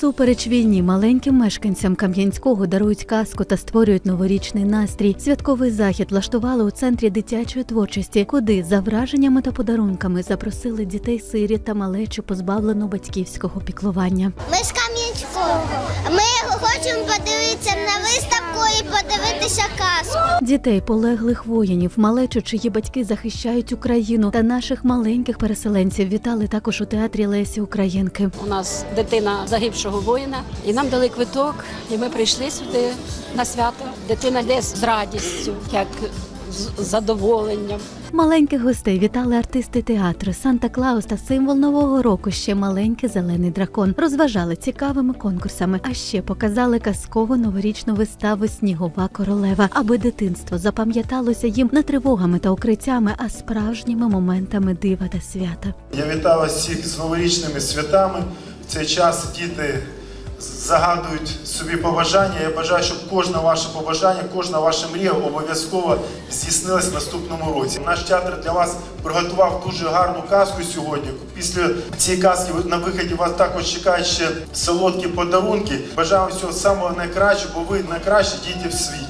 Всупереч війні маленьким мешканцям Кам'янського дарують казку та створюють новорічний настрій. Святковий захід влаштували у центрі дитячої творчості, куди за враженнями та подарунками запросили дітей сирі та малечу позбавлену батьківського піклування. Ми з Кам'янського. Ми хочемо подивитися на виставку і подивитися. Дітей полеглих воїнів, малечу, чиї батьки захищають Україну та наших маленьких переселенців вітали також у театрі Лесі Українки. У нас дитина загибшого воїна, і нам дали квиток, і ми прийшли сюди на свято. Дитина йде з радістю, як з задоволенням. Маленьких гостей вітали артисти театру Санта Клаус та символ нового року. Ще маленький зелений дракон. Розважали цікавими конкурсами, а ще показали казкову новорічну виставу Снігова королева, аби дитинство запам'яталося їм не тривогами та укриттями, а справжніми моментами дива та свята. Я вітаю вас всіх з новорічними святами. В цей час діти загадують собі побажання. Я бажаю, щоб кожне ваше побажання, кожна ваша мрія обов'язково здійснилась в наступному році. Наш театр для вас приготував дуже гарну казку сьогодні. Після цієї казки на виході вас також чекають ще солодкі подарунки. Бажаю всього самого найкращого, бо ви найкращі діти в світі.